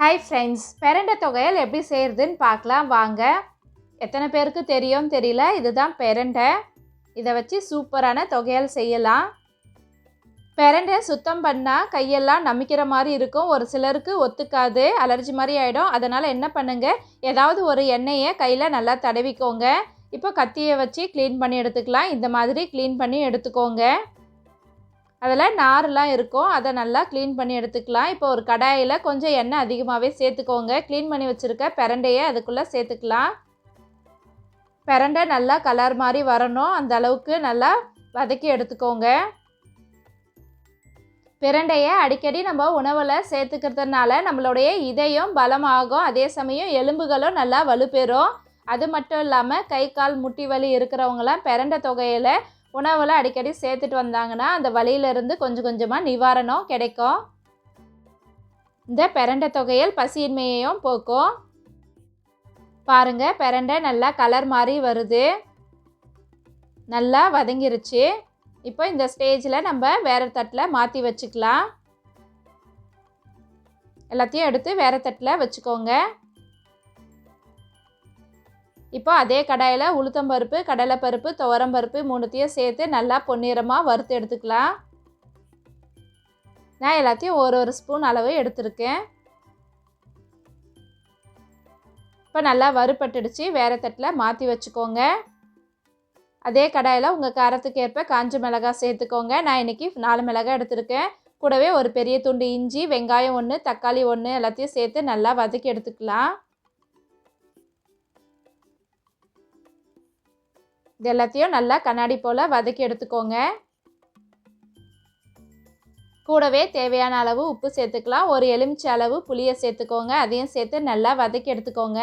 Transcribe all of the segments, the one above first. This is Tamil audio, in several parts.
ஹாய் ஃப்ரெண்ட்ஸ் பெரண்டை தொகையல் எப்படி செய்கிறதுன்னு பார்க்கலாம். வாங்க. எத்தனை பேருக்கு தெரியும் தெரியல? இதுதான் பெரண்டை. இதை வச்சு சூப்பரான தொகையல் செய்யலாம். பெரண்டை சுத்தம் பண்ணால் கையெல்லாம் நமிக்கிற மாதிரி இருக்கும். ஒரு சிலருக்கு ஒத்துக்காது அலர்ஜி மாதிரி ஆகிடும் அதனால் என்ன பண்ணுங்கள் ஏதாவது ஒரு எண்ணெயை கையில் நல்லா தடவிக்கோங்க. இப்போ கத்தியை வச்சு க்ளீன் பண்ணி எடுத்துக்கலாம். இந்த மாதிரி க்ளீன் பண்ணி எடுத்துக்கோங்க. அதில் நார்லாம் இருக்கும். அதை நல்லா க்ளீன் பண்ணி எடுத்துக்கலாம். இப்போ ஒரு கடாயில் கொஞ்சம் எண்ணெய் அதிகமாகவே சேர்த்துக்கோங்க. க்ளீன் பண்ணி வச்சுருக்க பிரண்டையை அதுக்குள்ளே சேர்த்துக்கலாம். பிரண்டை நல்லா கலர் மாதிரி வரணும். அந்த அளவுக்கு நல்லா வதக்கி எடுத்துக்கோங்க. பிரண்டையை அடிக்கடி நம்ம உணவில் சேர்த்துக்கிறதுனால நம்மளுடைய இதயம் பலமாகும். அதே சமயம் எலும்புகளும் நல்லா வலுப்பெறும். அது மட்டும் இல்லாமல் கை கால் முட்டி வலி இருக்கிறவங்களாம் பிரண்டை தொகையில் உணவில் அடிக்கடி சேர்த்துட்டு வந்தாங்கன்னா அந்த வழியிலிருந்து கொஞ்சம் கொஞ்சமாக நிவாரணம் கிடைக்கும். இந்த பிரண்டை தொகையல் பசியின்மையையும் போக்கும். பாருங்கள் பிரண்டை நல்லா கலர் மாதிரி வருது. நல்லா வதங்கிருச்சு. இப்போ இந்த ஸ்டேஜில் நம்ம வேறு தட்டில் மாற்றி வச்சுக்கலாம். எல்லாத்தையும் எடுத்து வேறு தட்டில் வச்சுக்கோங்க. இப்போ அதே கடாயில் உளுத்தம்பருப்பு கடலைப்பருப்பு துவரம்பருப்பு மூணுத்தையும் சேர்த்து நல்லா பொன்னிறமாக வறுத்து எடுத்துக்கலாம். நான் எல்லாத்தையும் ஒரு ஒரு ஸ்பூன் அளவு எடுத்திருக்கேன். இப்போ நல்லா வறுபட்டுடுச்சு. வேறு தட்டில் மாற்றி வச்சுக்கோங்க. அதே கடாயில் உங்கள் காரத்துக்கு ஏற்ப காஞ்ச மிளகாய் சேர்த்துக்கோங்க. நான் இன்றைக்கி நாலு மிளகாய் எடுத்திருக்கேன். கூடவே ஒரு பெரிய துண்டு இஞ்சி வெங்காயம் ஒன்று தக்காளி ஒன்று எல்லாத்தையும் சேர்த்து நல்லா வதக்கி எடுத்துக்கலாம். இது எல்லாத்தையும் நல்லா கண்ணாடி போல் வதக்கி எடுத்துக்கோங்க. கூடவே தேவையான அளவு உப்பு சேர்த்துக்கலாம். ஒரு எலுமிச்சை அளவு புளியை சேர்த்துக்கோங்க. அதையும் சேர்த்து நல்லா வதக்கி எடுத்துக்கோங்க.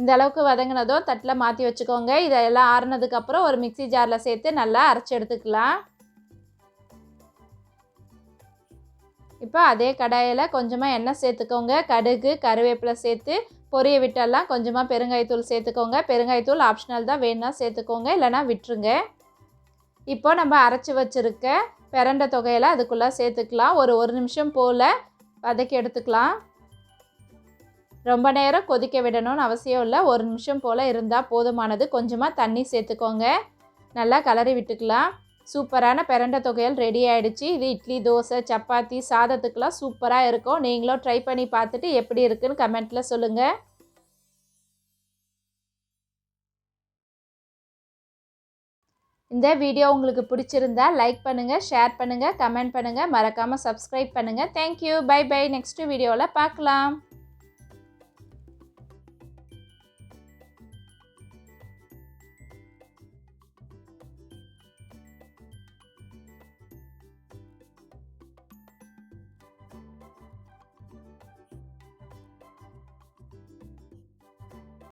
இந்த அளவுக்கு வதங்கினதும் தட்டில் மாற்றி வச்சுக்கோங்க. இதெல்லாம் ஆறுனதுக்கப்புறம் ஒரு மிக்சி ஜாரில் சேர்த்து நல்லா அரைச்சி எடுத்துக்கலாம். இப்போ அதே கடாயில் கொஞ்சமாக எண்ணெய் சேர்த்துக்கோங்க. கடுகு கருவேப்பிலை சேர்த்து பொரிய விட்டெல்லாம் கொஞ்சமாக பெருங்காயத்தூள் சேர்த்துக்கோங்க. பெருங்காயத்தூள் ஆப்ஷனல் தான். வேணும்னா சேர்த்துக்கோங்க. இல்லைனா விட்டுருங்க. இப்போ நம்ம அரைச்சி வச்சுருக்க பிரண்ட தொகையில் அதுக்குள்ளே சேர்த்துக்கலாம். ஒரு ஒரு நிமிஷம் போல் வதக்கி எடுத்துக்கலாம். ரொம்ப நேரம் கொதிக்க விடணும்னு அவசியம் இல்லை. ஒரு நிமிஷம் போல் இருந்தால் போதுமானது. கொஞ்சமாக தண்ணி சேர்த்துக்கோங்க. நல்லா கலரி விட்டுக்கலாம். சூப்பரான பிரண்ட தொகையல் ரெடி ஆகிடுச்சு இது இட்லி தோசை சப்பாத்தி சாதத்துக்கெலாம் சூப்பராக இருக்கும். நீங்களும் ட்ரை பண்ணி பார்த்துட்டு எப்படி இருக்குன்னு கமெண்ட்டில் சொல்லுங்கள் இந்த வீடியோ உங்களுக்கு பிடிச்சிருந்தா லைக் பண்ணுங்கள் ஷேர் பண்ணுங்கள் கமெண்ட் பண்ணுங்கள் மறக்காமல் சப்ஸ்கிரைப் பண்ணுங்கள் தேங்க்யூ பை பை நெக்ஸ்ட் வீடியோவில் பார்க்கலாம்.